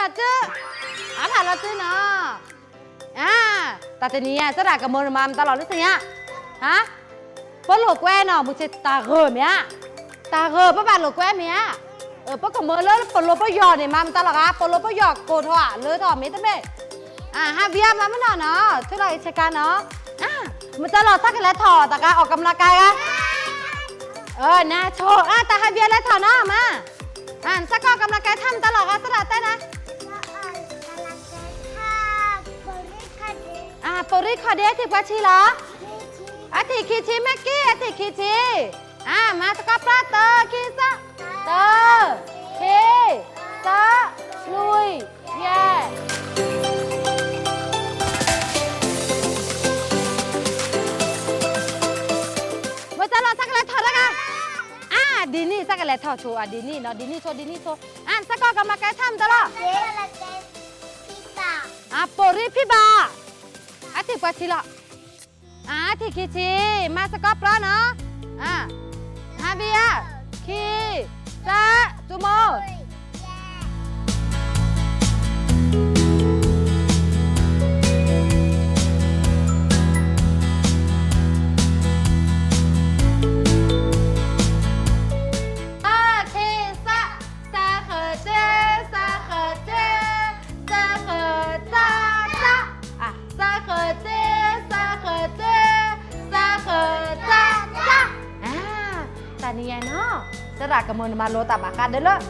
ละจื้ออาผ่านละจื้อเนาะอ่าต่ทีนี้อะจะด่ากับมนมามตลอดหรือสิเนี่ยฮะปะหลกแว่เนาะมึงจะตาเห่อเมียตาเห่อปะบาดหลกแว่เมียเออปะกับมือเลยปะโลปะหยอดเนี่ยมามตลอดอะปะโลปะหยอดโกดหัวเลยถอดเม็ดตั้งเบ้อ่าฮะเบียมาไม่นอนเนาะทุเรศชะกันเนาะอ่ามันจะรอสักกันแล้วถอดแต่การออกกำลังกายอะเออนะโชว์อะต่ให้เบียและถอดนออมาอ่านสักก้อนกำลังกายทำตลอดอะสลั ริคอเดสที่กว่าชีเหรออาทิคิชิแม็กกี้อาทิคิชิอ่ามาสกอปลาเตอร์คิซะเตอร์คีซะลุยเย่เมื่อจะรอสักแล้วถอดแล้วกันอ่าดีนี่สักแล้วถอดโชว์อะดีนี่เนาะดีนี่โชว์ดีนี่โชว์อ่านสักก้อนกำลังกายทำตลอดอะปริพี่บา อาทิกว่าชิละอะอาทิคิชิมาสกอปแล้วเนาะอ่าฮาเบียคีซาจูโม นี่เนาะสระกระมนมาโลตาบากันเด้อเลย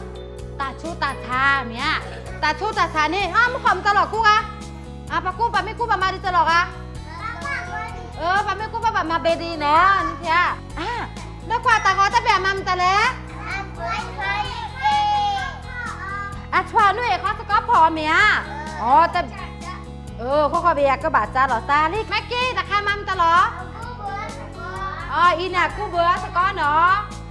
ตาชูตาชาเมียตาชูตาชานี่อ้าวมึงขอมตลอดกูกะอะปะกูปะไม่กูปะมาดิตลอดอะเออปะไม่กูปะปะมาเบดีเนาะนี่เทียอะแล้วกว่าตาเขาจะแบบมัมตะแล้วอะชวานุ่ยเขาสก็พอเมียอ๋อแต่เออเขาขอเบียก็บาดจ้าหรอซาลิกแม็กกี้ตะคามัมตะหรออ๋ออีน่ะกูเบื่อสก็เนาะเอนตเนาะ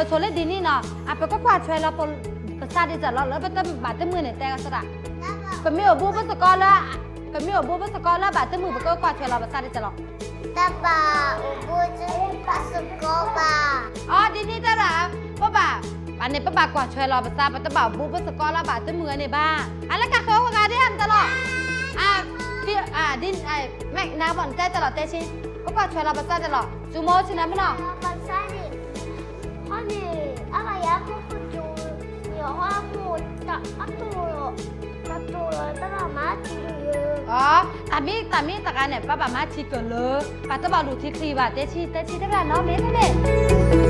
ยก็บาดแกมันจะหรอฮะอากาบาตจมูกเนี่ยอากาบาตจมูกเนาะอากาบาตจมูกอันนี้ก็บินเนบอีแล้วกว่าตากอได้เบเอาไปแล้วเต้สระแต่ก็มาชนเล่นดีนี่เนาะอะไปก็กว่าช่วยเราปนประสาทดีจัดเราแล้วไปตั้งบาตจมูกเนี่ยแต่กสระก็มีอบูบัสกอละก็มีอบูบัสกอละบาตจมูกไปก็กว่าช่วยเราประสาทดีจัดหรออ๋อดีนี่จ้ะล่ะป้าบ่าอันนี้ป้าบ่ากว่าช่วยเราประสาปัตตบ่าวบูปสกอละบาทจะมือในบ้าอันแล้วก็เขาก็การได้ทำตลอดอะพี่อะดินไอ้แม่นาบ่อนใจตลอดเตชิป้ากว่าช่วยเราประสาตลอดจูโมชินะพี่น้อง อ๋อตามีตามีตะการเนี่ยป้าบ่ามาชีเกินเลยป้าจะบอกดูทีคลีว่าเตชิเตชิได้แบบน้องเมสเม